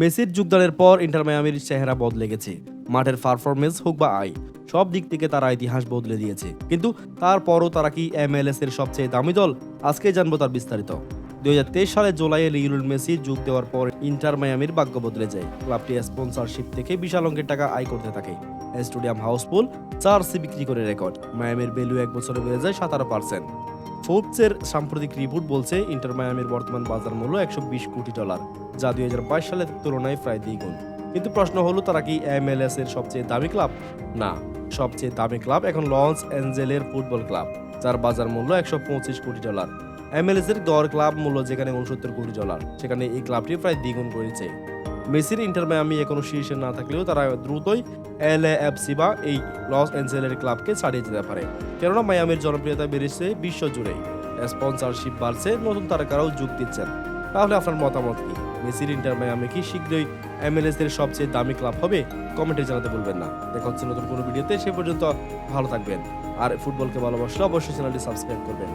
মেসির যোগদানের পর ইন্টার মায়ামির চেহারা বদলে গেছে। মাঠের পারফরমেন্স হোক বা আয়, সব দিক থেকে তারা ইতিহাস বদলে দিয়েছে। কিন্তু তারপরও তারা কি এমএলএস এর সবচেয়ে দামি দল? আজকে জানব তার বিস্তারিত। দুই সালে জুলাইয়ে লিওনেল মেসি যোগ দেওয়ার পর ইন্টার মায়ামির ভাগ্য বদলে যায়। ক্লাবটি স্পন্সরশিপ থেকে বিশাল অঙ্কের টাকা আয় করতে থাকে। স্টেডিয়াম হাউসফুল চার্সি বিক্রি করে রেকর্ড। মায়ামির ভ্যালু এক বছরে বেড়ে যায় সতেরো পার্সেন্ট ফোর্বসের সাম্প্রতিক রিপোর্ট বলছে ইন্টার মায়ামির বর্তমান বাজার মূল্য একশো বিশ কোটি ডলার, যা দুই হাজার বাইশ সালের তুলনায় প্রায় দ্বিগুণ কিন্তু প্রশ্ন হলো, তারা কি এমএলএস এর সবচেয়ে দামি ক্লাব? না, সবচেয়ে দামি ক্লাব এখন লস অ্যাঞ্জেলের ফুটবল ক্লাব, যার বাজার মূল্য একশো পঁচিশ কোটি ডলার। এমএলএস এর গড় ক্লাব মূল্য যেখানে উনসত্তর কোটি ডলার, সেখানে এই ক্লাবটি প্রায় দ্বিগুণ করেছে। মেসির ইন্টার মায়ামি এখনও শীর্ষে না থাকলেও তারা দ্রুতই এল এফসি বা এই লস অ্যাঞ্জেলের ক্লাবকে ছাড়িয়ে যেতে পারে। কেননা মায়ামির জনপ্রিয়তা বেড়েছে বিশ্ব জুড়ে স্পন্সরশিপ বাড়ছে, নতুন তারকারাও যোগ দিচ্ছেন। তাহলে আপনার মতামত কি? মেসির ইন্টার মায়ামি কি শীঘ্রই এমএলএস এর সবচেয়ে দামি ক্লাব হবে? কমেন্টে জানাতে বলবেন না। দেখা হচ্ছে নতুন কোনো ভিডিওতে, সে পর্যন্ত ভালো থাকবেন। আর ফুটবলকে ভালোবাসলে অবশ্যই চ্যানেলটি সাবস্ক্রাইব করবেন।